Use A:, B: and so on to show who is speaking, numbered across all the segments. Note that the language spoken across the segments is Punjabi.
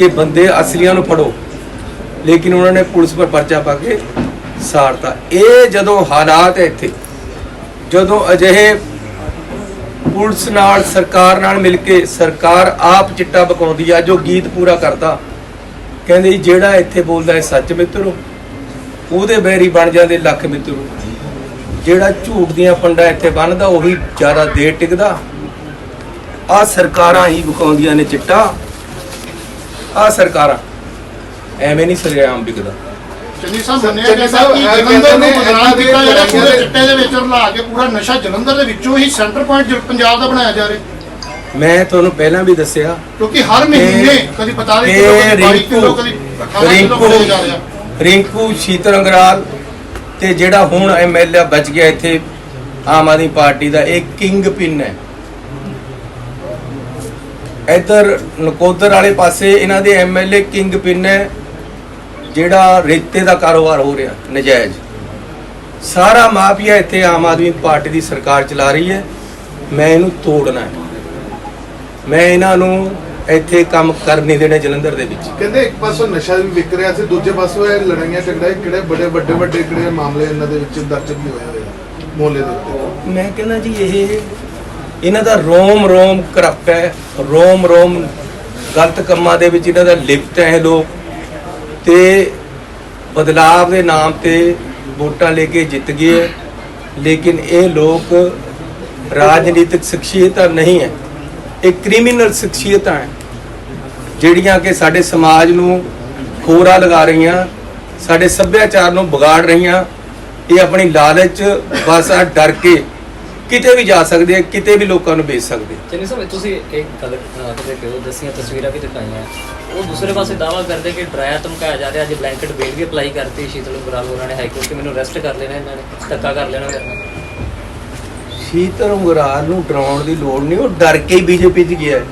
A: ਕਿ ਬੰਦੇ ਅਸਲੀਆਂ ਨੂੰ ਫੜੋ। ਲੇਕਿਨ ਉਹਨਾਂ ਨੇ ਪੁਲਿਸ ਪਰ ਪਰਚਾ ਪਾ ਕੇ ਸਾੜਤਾ। ਇਹ ਜਦੋਂ ਹਾਲਾਤ ਹੈ ਇੱਥੇ, ਜਦੋਂ ਅਜਿਹੇ ਪੁਲਿਸ ਨਾਲ, ਸਰਕਾਰ ਨਾਲ ਮਿਲ ਕੇ ਸਰਕਾਰ ਆਪ ਚਿੱਟਾ ਬਕਾਉਂਦੀ ਆ, ਜੋ ਗੀਤ ਪੂਰਾ ਕਰਦਾ, ਕਹਿੰਦੇ ਜਿਹੜਾ ਇੱਥੇ ਬੋਲਦਾ ਹੈ ਸੱਚ ਮਿੱਤਰੋ ਉਹਦੇ ਬੈਰੀ ਬਣ ਜਾਂਦੇ ਲੱਖ ਮਿੱਤਰੋ ਜਿਹੜਾ ਝੂਠ ਦੀਆਂ ਪੰਡਾ ਇੱਥੇ ਬੰਨਦਾ, ਉਹੀ ਜ਼ਿਆਦਾ ਦੇਰ ਟਿਕਦਾ। ਆ ਸਰਕਾਰਾਂ ਹੀ ਬਕਾਉਂਦੀਆਂ ਨੇ ਚਿੱਟਾ। ਆ ਸਰਕਾਰਾਂ। ਐਵੇਂ ਨਹੀਂ ਸਰੇਆਮ ਵਿਕਦਾ।
B: ਚੰਨੀ ਸਾਹਿਬ ਮੰਨਿਆ
C: ਚੰਨੀ ਸਾਹਿਬ,
B: ਕਿ
C: ਇਹ
B: ਜਲੰਧਰ ਨੂੰ ਬਦਨਾਮ ਕੀਤਾ ਜਿਹੜਾ
C: ਦੇ
B: ਪੂਰੇ ਚਿੱਟੇ ਦੇ ਵਿੱਚ ਰਲਾ ਕੇ ਪੂਰਾ ਨਸ਼ਾ ਜਲੰਧਰ ਦੇ ਵਿੱਚੋਂ ਹੀ ਸੈਂਟਰ ਪੁਆਇੰਟ ਪੰਜਾਬ ਦਾ ਬਣਾਇਆ ਜਾ ਰਿਹਾ।
A: ਮੈਂ ਤੁਹਾਨੂੰ ਪਹਿਲਾਂ ਵੀ ਦੱਸਿਆ।
B: ਕਿਉਂਕਿ ਹਰ ਮਹੀਨੇ ਕਦੀ 45 ਕਿਲੋ
A: ਇਹ
B: ਕਦੀ 22 ਕਿਲੋ
A: ਰਿੰਕੂ
B: ਕਦੀ 18 ਕਿਲੋ
A: ਰਿੰਕੂ
B: ਫੜਿਆ ਜਾ ਰਿਹਾ।
A: ਰਿੰਕੂ ਸ਼ੀਤਲ ਅੰਗਰਾਲ ਤੇ ਜਿਹੜਾ ਹੁਣ ਐਮਐਲਏ ਬਚ ਗਿਆ ਇੱਥੇ ਆਮ ਆਦਮੀ ਪਾਰਟੀ ਦਾ ਇਹ ਕਿੰਗ ਪਿਨ ਹੈ। ਇੱਧਰ ਨਕੋਦਰ ਵਾਲੇ ਪਾਸੇ ਇਹਨਾਂ ਦੇ ਐਮਐਲਏ ਕਿੰਗ ਪਿਨ ਹੈ ਜਿਹੜਾ ਰੇਤੇ ਦਾ ਕਾਰੋਬਾਰ ਹੋ ਰਿਹਾ ਨਜਾਇਜ਼। ਸਾਰਾ ਮਾਫੀਆ ਇੱਥੇ ਆਮ ਆਦਮੀ ਪਾਰਟੀ ਦੀ ਸਰਕਾਰ ਚਲਾ ਰਹੀ ਹੈ। ਮੈਂ ਇਹਨੂੰ ਤੋੜਨਾ ਹੈ। ਮੈਂ ਇਹਨਾਂ ਨੂੰ ਇੱਥੇ ਕੰਮ ਕਰ ਨਹੀਂ ਦੇਣਾ ਜਲੰਧਰ ਦੇ ਵਿੱਚ।
C: ਕਹਿੰਦੇ ਇੱਕ ਪਾਸੋਂ ਨਸ਼ਾ ਵੀ ਵਿਕ ਰਿਹਾ ਸੀ ਦੂਜੇ ਪਾਸੋਂ ਇਹ ਲੜਾਈਆਂ ਝਗੜੇ ਕਿਹੜੇ ਬੜੇ ਵੱਡੇ ਵੱਡੇ ਕਿਹੜੇ ਮਾਮਲੇ ਇਹਨਾਂ ਦੇ ਵਿੱਚ ਦਰਜ ਵੀ ਹੋਏ ਹੋਏ ਆ ਮੋਹਲੇ ਦੇ ਉੱਤੇ।
A: ਮੈਂ ਕਹਿੰਦਾ ਜੀ ਇਹ ਇਹਨਾਂ ਦਾ ਰੋਮ ਰੋਮ ਕਰਪਟ ਹੈ, ਰੋਮ ਰੋਮ ਗਲਤ ਕੰਮਾਂ ਦੇ ਵਿੱਚ ਇਹਨਾਂ ਦਾ ਲਿਪਤ ਹੈ ਇਹ ਲੋਕ। ਤੇ ਬਦਲਾਵ ਦੇ ਨਾਮ ਤੇ ਵੋਟਾਂ ਲੈ ਕੇ ਜਿੱਤ ਗਏ ਲੇਕਿਨ ਇਹ ਲੋਕ ਰਾਜਨੀਤਿਕ ਸ਼ਖਸੀਅਤਾਂ ਨਹੀਂ ਹੈ। ਇਹ ਕ੍ਰਿਮੀਨਲ ਸ਼ਖਸੀਅਤਾਂ ਹੈ, ਜਿਹੜੀਆਂ ਕਿ ਸਾਡੇ ਸਮਾਜ ਨੂੰ ਖੋਰਾ ਲਗਾ ਰਹੀਆਂ, ਸਾਡੇ ਸੱਭਿਆਚਾਰ ਨੂੰ ਵਿਗਾੜ ਰਹੀਆਂ। ਇਹ ਆਪਣੀ ਲਾਲਚ, ਬਸ ਆ ਡਰ ਕੇ ਕਿਤੇ ਵੀ ਜਾ ਸਕਦੇ ਆ ਕਿਤੇ ਵੀ ਲੋਕਾਂ ਨੂੰ ਵੇਚ ਸਕਦੇ ਆ।
D: ਚੰਨੀ ਸਾਹਿਬ ਤੁਸੀਂ ਇੱਕ ਗੱਲ ਕਰਦੇ ਕਿ ਉਹ ਦਸੀਆਂ ਤਸਵੀਰਾਂ ਵੀ ਦਿਖਾਈਆਂ ਉਹ ਦੂਸਰੇ ਪਾਸੇ ਦਾਵਾ ਕਰਦੇ ਕਿ ਡਰਾਇਆ ਧਮਕਾਇਆ ਜਾ ਰਿਹਾ ਅੱਜ ਬਲੈਂਕਟ ਬੇਲ ਵੀ ਅਪਲਾਈ ਕਰਤੀ ਸ਼ੀਤਲ ਗੁਰਾਲ ਹੋਰਾਂ ਨੇ ਹਾਈ ਕੋਰਟ ਕਿ ਮੈਨੂੰ ਅਰੈਸਟ ਕਰ ਲੈਣਾ ਇਹਨਾਂ ਨੇ ਧੱਕਾ ਕਰ ਲੈਣਾ ਮੇਰੇ ਨਾਲ
A: ਸ਼ੀਤਲ ਉਂਗਰਾਲ ਨੂੰ ਡਰਾਉਣ ਦੀ ਲੋੜ ਨਹੀਂ ਉਹ ਡਰ ਕੇ ਹੀ ਬੀਜੇਪੀ 'ਚ ਗਿਆ ਹੈ।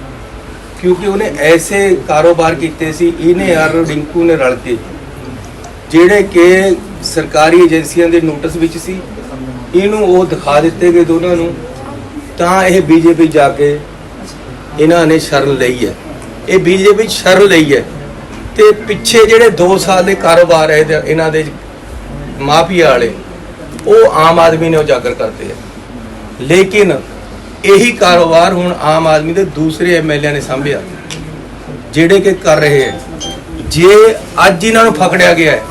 A: ਕਿਉਂਕਿ ਉਹਨੇ ਐਸੇ ਕਾਰੋਬਾਰ ਕੀਤੇ ਸੀ ਇਹਨੇ ਯਾਰ ਰਿੰਕੂ ਨੇ ਰਲ ਕੇ ਜਿਹੜੇ ਕਿ ਸਰਕਾਰੀ ਏਜੰਸੀਆਂ ਦੇ ਨੋਟਿਸ ਵਿੱਚ ਸੀ ਇਹਨੂੰ ਉਹ ਦਿਖਾ ਦਿੱਤੇ ਗਏ ਦੋਨਾਂ ਨੂੰ, ਤਾਂ ਇਹ ਬੀਜੇਪੀ ਜਾ ਕੇ ਇਹਨਾਂ ਨੇ ਸ਼ਰਨ ਲਈ ਹੈ। ਇਹ ਬੀਜੇਪੀ ਸ਼ਰਨ ਲਈ ਹੈ ਤੇ ਪਿੱਛੇ ਜਿਹੜੇ 2 ਸਾਲ ਦੇ ਕਾਰੋਬਾਰ ਹੈ ਇਹਦੇ- ਇਹਨਾਂ ਦੇ ਮਾਫੀਆ ਵਾਲੇ, ਉਹ ਆਮ ਆਦਮੀ ਨੇ ਉਜਾਗਰ ਕਰਦੇ ਆ। ਲੇਕਿਨ ਇਹੀ ਕਾਰੋਬਾਰ ਹੁਣ ਆਮ ਆਦਮੀ ਦੇ ਦੂਸਰੇ ਐਮਐਲਏ ਨੇ ਸੰਭਿਆ, ਜਿਹੜੇ ਕਿ ਕਰ ਰਹੇ ਹੈ। ਜੇ ਅੱਜ ਇਹਨਾਂ ਨੂੰ ਫਕੜਿਆ ਗਿਆ ਹੈ,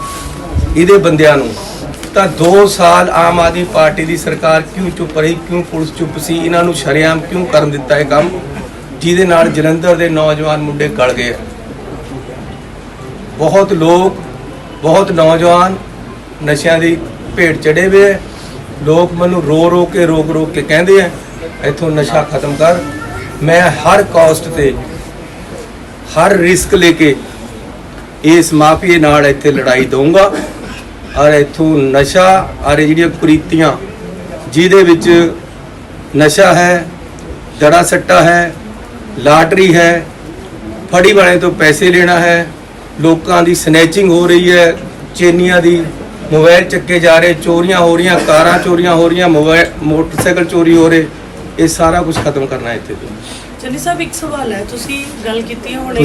A: ਇਹਦੇ ਬੰਦਿਆਂ ਨੂੰ ਤਾਂ 2 ਸਾਲ ਆਮ ਆਦਮੀ ਪਾਰਟੀ ਦੀ ਸਰਕਾਰ ਕਿਉਂ ਚੁੱਪ ਰਹੀ, ਕਿਉਂ ਪੁਲਿਸ ਚੁੱਪ ਸੀ, ਇਹਨਾਂ ਨੂੰ ਸ਼ਰੇਆਮ ਕਿਉਂ ਕਰਨ ਦਿੱਤਾ ਇਹ ਕੰਮ? ਜਿਹਦੇ ਨਾਲ ਜਲੰਧਰ ਦੇ ਨੌਜਵਾਨ ਮੁੰਡੇ ਗਲ ਗਏ ਬਹੁਤ ਲੋਕ, ਬਹੁਤ ਨੌਜਵਾਨ ਨਸ਼ਿਆਂ ਦੀ ਭੇਟ ਚੜੇ ਹੋਏ ਹੈ ਲੋਕ ਮੈਨੂੰ ਰੋ ਰੋ ਕੇ, ਰੋਕ ਰੋਕ ਕੇ ਕਹਿੰਦੇ ਆ, ਇੱਥੋਂ ਨਸ਼ਾ ਖਤਮ ਕਰ। ਮੈਂ ਹਰ ਕਾਸਟ ਤੇ, ਹਰ ਰਿਸਕ ਲੈ ਕੇ ਇਸ ਮਾਫੀਏ ਨਾਲ ਇੱਥੇ ਲੜਾਈ ਦਊਂਗਾ। ਔਰ ਇੱਥੋਂ ਨਸ਼ਾ ਔਰ ਇਹ ਜਿਹੜੀਆਂ ਕੁਰੀਤੀਆਂ, ਜਿਹਦੇ ਵਿੱਚ ਨਸ਼ਾ ਹੈ, ਦੜਾ ਸੱਟਾ ਹੈ, ਲਾਟਰੀ ਹੈ, ਫੜੀ ਵਾਲੇ ਤੋਂ ਪੈਸੇ ਲੈਣਾ ਹੈ, ਲੋਕਾਂ ਦੀ ਸਨੈਚਿੰਗ ਹੋ ਰਹੀ ਹੈ, ਚੇਨੀਆਂ ਦੀ ਮੋਬਾਈਲ ਚੱਕੇ ਜਾ ਰਹੇ, ਚੋਰੀਆਂ ਹੋ ਰਹੀਆਂ, ਕਾਰਾਂ ਚੋਰੀਆਂ ਹੋ ਰਹੀਆਂ ਮੋਬਾਈਲ ਮੋਟਰਸਾਈਕਲ ਚੋਰੀ ਹੋ ਰਹੇ, ਇਹ ਸਾਰਾ ਕੁਝ ਖਤਮ ਕਰਨਾ ਇੱਥੇ ਤੋਂ।
E: ਚੰਨੀ ਸਾਹਿਬ, ਇੱਕ ਸਵਾਲ ਹੈ, ਤੁਸੀਂ ਗੱਲ ਕੀਤੀ ਹੁਣ